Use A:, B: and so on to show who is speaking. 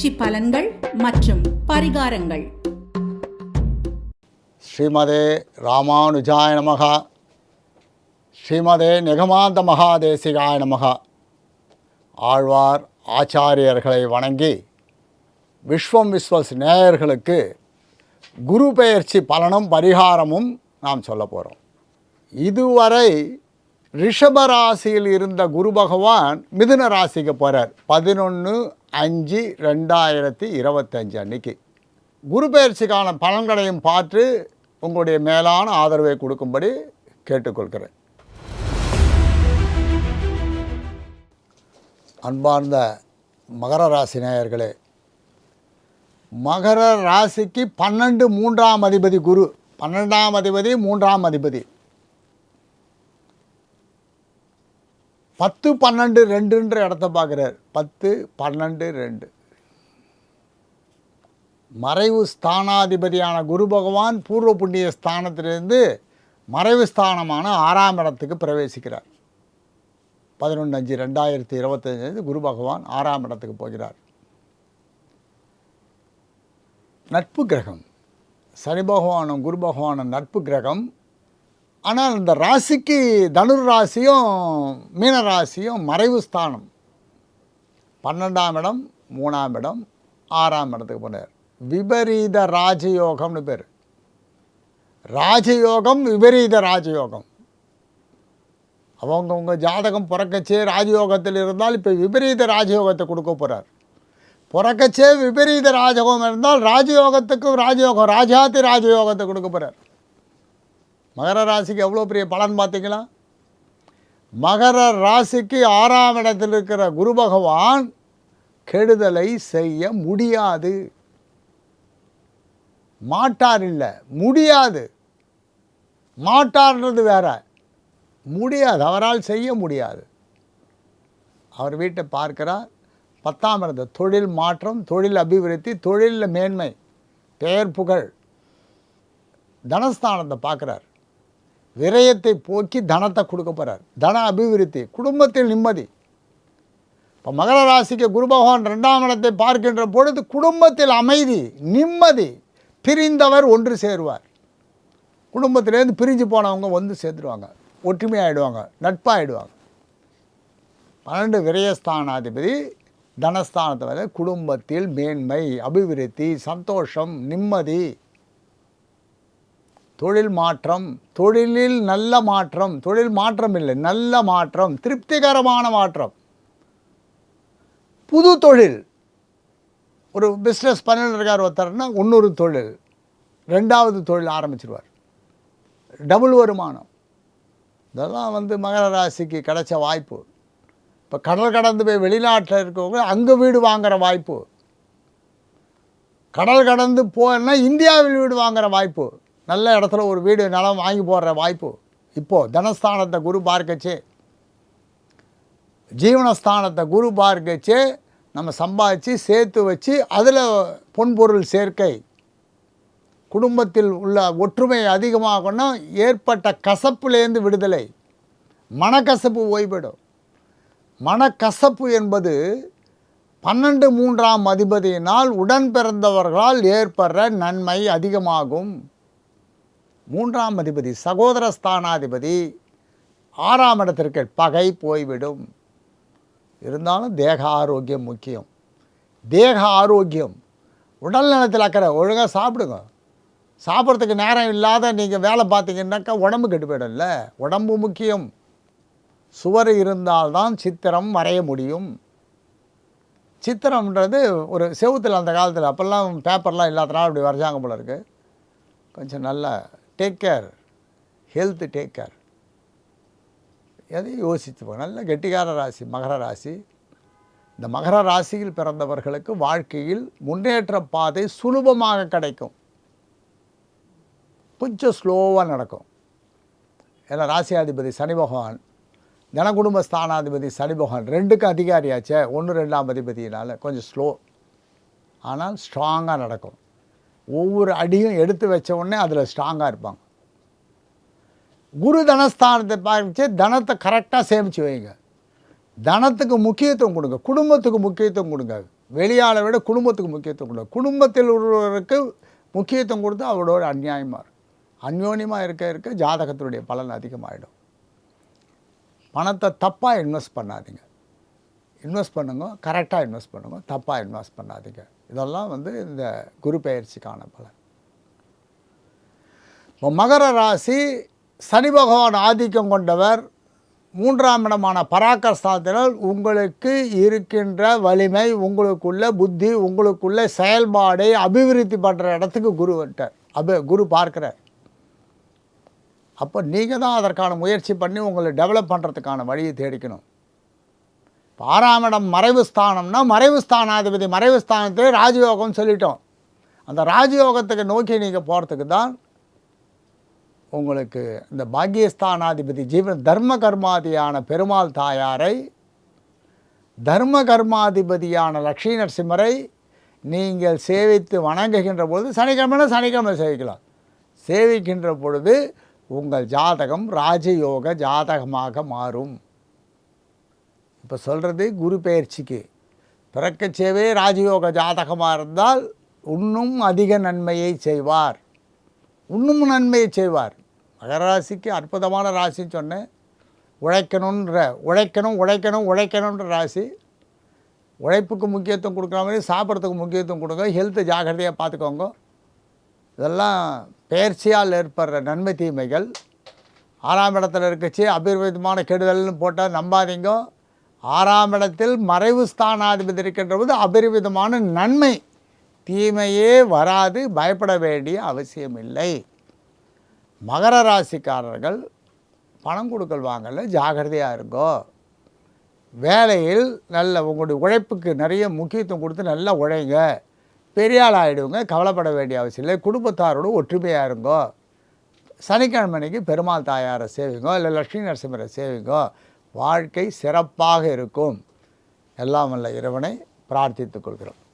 A: பெயர்ச்சி பலன்கள் மற்றும் பரிகாரங்கள்.
B: ஸ்ரீமதே ராமானுஜாய நமகா. ஸ்ரீமதே நிகமாந்த மகாதேசிகாய நமகா. ஆழ்வார் ஆச்சாரியர்களை வணங்கி விஸ்வம் விஸ்வஸ் நேயர்களுக்கு குரு பெயர்ச்சி பலனும் பரிகாரமும் நாம் சொல்ல போகிறோம் இதுவரை ரிஷபராசியில் இருந்த குரு பகவான் மிதுன ராசிக்கு போகிறார் பதினொன்று அஞ்சு ரெண்டாயிரத்தி இருபத்தஞ்சு அன்னைக்கு. குரு பயிற்சிக்கான பலன்களையும் பார்த்து உங்களுடைய மேலான ஆதரவை கொடுக்கும்படி கேட்டுக்கொள்கிறேன். அன்பார்ந்த மகர ராசி நேயர்களே மகர ராசிக்கு பன்னெண்டு மூன்றாம் அதிபதி குரு. பன்னெண்டாம் அதிபதி மூன்றாம் அதிபதி. பத்து பன்னெண்டு ரெண்டுன்ற இடத்த பார்க்குறார் பத்து பன்னெண்டு ரெண்டு. மறைவு ஸ்தானாதிபதியான குரு பகவான் பூர்வ புண்ணிய ஸ்தானத்திலிருந்து மறைவு ஸ்தானமான ஆறாம் இடத்துக்கு பிரவேசிக்கிறார். பதினொன்று அஞ்சு ரெண்டாயிரத்தி இருபத்தஞ்சு குரு பகவான் ஆறாம் இடத்துக்கு போகிறார். நட்பு கிரகம். சனி பகவானும் குரு பகவானும் நட்பு கிரகம். ஆனால் இந்த ராசிக்கு தனுர் ராசியும் மீன ராசியும் மறைவு ஸ்தானம். பன்னெண்டாம் இடம் மூணாம் இடம் ஆறாம் இடத்துக்கு போனார். விபரீத ராஜயோகம்னு பேர். ராஜயோகம் விபரீத ராஜயோகம். அவங்கவுங்க ஜாதகம் பிறக்கச்சே ராஜயோகத்தில் இருந்தால் இப்போ விபரீத ராஜயோகத்தை கொடுக்க போகிறார் பிறக்கச்சே விபரீத ராஜயோகம் இருந்தால் ராஜயோகத்துக்கும் ராஜயோகம் ராஜாதி ராஜயோகத்தை கொடுக்க போகிறார் மகர ராசிக்கு எவ்வளோ பெரிய பலன் பார்த்தீங்களா? மகர ராசிக்கு ஆறாம் இடத்தில் இருக்கிற குரு பகவான் கெடுதலை செய்ய முடியாது. மாட்டார் இல்லை முடியாது. மாட்டார்ன்றது வேற. முடியாது அவரால் செய்ய முடியாது. அவர் வீட்டை பார்க்கிறார். பத்தாம் இடத்து தொழில் மாற்றம் தொழில் அபிவிருத்தி தொழிலில் மேன்மை பெயர் புகழ் தனஸ்தானத்தை பார்க்குறார். விரயத்தை போக்கி தனத்தை கொடுக்க போகிறார் தன அபிவிருத்தி குடும்பத்தில் நிம்மதி. இப்போ மகர ராசிக்கு குரு பகவான் ரெண்டாம் இடத்தை பார்க்கின்ற பொழுது குடும்பத்தில் அமைதி நிம்மதி பிரிந்தவர் ஒன்று சேருவார். குடும்பத்திலேருந்து பிரிஞ்சு போனவங்க வந்து சேர்த்துருவாங்க ஒற்றுமையாகிடுவாங்க நட்பாயிடுவாங்க. பன்னெண்டு விரயஸ்தானாதிபதி தனஸ்தானத்தை குடும்பத்தில் மேன்மை அபிவிருத்தி சந்தோஷம் நிம்மதி. தொழில் மாற்றம் தொழிலில் நல்ல மாற்றம் தொழில் மாற்றம் இல்லை நல்ல மாற்றம் திருப்திகரமான மாற்றம். புது தொழில். ஒரு பிஸ்னஸ் பண்ணிட்டு இருக்கார் ஒருத்தர்னா இன்னொரு தொழில். ரெண்டாவது தொழில் ஆரம்பிச்சிருவார். டபுள் வருமானம். இதெல்லாம் வந்து மகர ராசிக்கு கிடைச்ச வாய்ப்பு. இப்போ கடல் கடந்து போய் வெளிநாட்டில் இருக்கவங்க அங்கே வீடு வாங்குகிற வாய்ப்பு. கடல் கடந்து போனால் இந்தியாவில் வீடு வாங்குகிற வாய்ப்பு. நல்ல இடத்துல ஒரு வீடு நிலம் வாங்கி போடுற வாய்ப்பு. இப்போது தனஸ்தானத்தை குரு பார்க்கச்சு. ஜீவனஸ்தானத்தை குரு பார்க்கச்சு. நம்ம சம்பாதிச்சு சேர்த்து வச்சு அதில் பொன்பொருள் சேர்க்கை. குடும்பத்தில் உள்ள ஒற்றுமை அதிகமாகணும் ஏற்பட்ட கசப்புலேருந்து விடுதலை. மனக்கசப்பு ஓய்விடும். மனக்கசப்பு என்பது பன்னெண்டு மூன்றாம் அதிபதியினால் உடன் பிறந்தவர்களால் ஏற்படுற நன்மை அதிகமாகும். மூன்றாம் அதிபதி சகோதர ஸ்தானாதிபதி ஆறாம் இடத்திற்கு பகை போய்விடும். இருந்தாலும் தேக ஆரோக்கியம் முக்கியம். தேக ஆரோக்கியம். உடல் நலத்தில் அக்கறை ஒழுங்காக சாப்பிடுங்க. சாப்பிட்றதுக்கு நேரம் இல்லாத நீங்கள் வேலை பார்த்தீங்கன்னாக்கா உடம்பு கெட்டு போயிடும்ல. உடம்பு முக்கியம். சுவர் இருந்தால்தான் சித்திரம் வரைய முடியும். சித்திரம்ன்றது ஒரு செவுத்தில் அந்த காலத்தில் அப்போல்லாம் பேப்பர்லாம் இல்லாதனால அப்படி வரைஞ்சாங்க போல இருக்குது கொஞ்சம் நல்லா take care health take care எதையும் யோசித்து நல்ல கெட்டிகார ராசி மகர ராசி. இந்த மகர ராசியில் பிறந்தவர்களுக்கு வாழ்க்கையில் முன்னேற்ற பாதை சுலபமாக கிடைக்கும். கொஞ்சம் ஸ்லோவாக நடக்கும். ஏன்னா ராசியாதிபதி சனி பகவான் ஜனகுடும்ப ஸ்தானாதிபதி சனி பகவான் ரெண்டுக்கும் அதிகாரியாச்சே. ஒன்று ரெண்டாம் அதிபதியினால் கொஞ்சம் ஸ்லோ ஆனால் ஸ்ட்ராங்காக நடக்கும். ஒவ்வொரு அடியும் எடுத்து வச்ச உடனே அதில் ஸ்ட்ராங்காக இருப்பாங்க. குரு தனஸ்தானத்தை பார்த்து தனத்தை கரெக்டாக சேமித்து வைங்க. தனத்துக்கு முக்கியத்துவம் கொடுங்க. குடும்பத்துக்கு முக்கியத்துவம் கொடுங்க. வெளியாளை விட குடும்பத்துக்கு முக்கியத்துவம் கொடுங்க. குடும்பத்தில் உள்ளவருக்கு முக்கியத்துவம் கொடுத்து அவரோட அந்நியாயமாக இருக்கும். அந்யோன்யமாக இருக்க இருக்க ஜாதகத்தினுடைய பலன் அதிகமாகிடும் பணத்தை தப்பாக இன்வெஸ்ட் பண்ணாதீங்க. இன்வெஸ்ட் பண்ணுங்க. கரெக்டாக இன்வெஸ்ட் பண்ணுங்க. தப்பாக இன்வெஸ்ட் பண்ணாதீங்க. இதெல்லாம் வந்து இந்த குரு பெயர்ச்சிக்கான பலன். இப்போ மகர ராசி சனி பகவான் ஆதிக்கம் கொண்டவர். மூன்றாம் இடமான பராக்கரஸ்தானத்தினால் உங்களுக்கு இருக்கின்ற வலிமை உங்களுக்குள்ள புத்தி உங்களுக்குள்ள செயல்பாடை அபிவிருத்தி பண்ணுற இடத்துக்கு குரு வந்துட்டார். அபி குரு பார்க்கிறார். அப்போ நீங்கள் தான் அதற்கான முயற்சி பண்ணி உங்களை டெவலப் பண்ணுறதுக்கான வழியை தேடிக்கணும். பாராமடம் மறைவுஸ்தானம்னா மறைவுஸ்தானாதிபதி மறைவு ஸ்தானம்னா மறைவு ஸ்தானாதிபதி மறைவு ஸ்தானத்திலே ராஜயோகம்னு சொல்லிட்டோம். அந்த ராஜயோகத்துக்கு நோக்கி நீங்கள் போகிறதுக்கு தான் உங்களுக்கு இந்த பாக்கியஸ்தானாதிபதி ஜீவன் தர்ம கர்மாதியான பெருமாள் தாயாரை தர்ம கர்மாதிபதியான லக்ஷ்மி நரசிம்மரை நீங்கள் சேவித்து வணங்குகின்ற பொழுது சனிக்கிழமைனா சனிக்கிழமை சேவிக்கலாம். சேவிக்கின்ற பொழுது உங்கள் ஜாதகம் ராஜயோக ஜாதகமாக மாறும். இப்போ சொல்கிறது குரு பெயர்ச்சிக்கு. பிறக்கச்சேவே ராஜயோக ஜாதகமாக இருந்தால் இன்னும் அதிக நன்மையை செய்வார். இன்னும் நன்மையை செய்வார். மகர ராசிக்கு அற்புதமான ராசின்னு சொன்னேன் உழைக்கணுன்ற உழைக்கணும் உழைக்கணும் உழைக்கணுன்ற ராசி. உழைப்புக்கு முக்கியத்துவம் கொடுக்குற மாதிரி சாப்பிட்றதுக்கு முக்கியத்துவம் கொடுங்க ஹெல்த்து ஜாக்கிரதையாக பார்த்துக்கோங்க. இதெல்லாம் பெயர்ச்சியால் ஏற்படுற நன்மை தீமைகள். ஆறாம் இடத்துல இருக்கச்சு அபிர்விதமான கெடுதல்னு போட்டால் நம்பாதீங்க. ஆறாம் இடத்தில் மறைவு ஸ்தானாதிபதி இருக்கின்ற போது அபரிவிதமான நன்மை தீமையே வராது பயப்பட வேண்டிய அவசியம் இல்லை மகர ராசிக்காரர்கள் பணம் கொடுக்கல் வாங்கல ஜாகிரதையாக இருங்கோ. வேலையில் நல்ல உங்களுடைய உழைப்புக்கு நிறைய முக்கியத்துவம் கொடுத்து நல்லா உழைங்க. பெரிய ஆள் ஆகிடுங்க கவலைப்பட வேண்டிய அவசியம் இல்லை. குடும்பத்தாரோடு ஒற்றுமையாக இருங்கோ. சனிக்கிழமைக்கு பெருமாள் தாயாரை சேவிங்கோ இல்லை லக்ஷ்மி நரசிம்மரை சேவிங்கோ. வாழ்க்கை சிறப்பாக இருக்கும். எல்லாம் வல்ல இறைவனை பிரார்த்தித்துக் கொள்கிறோம்.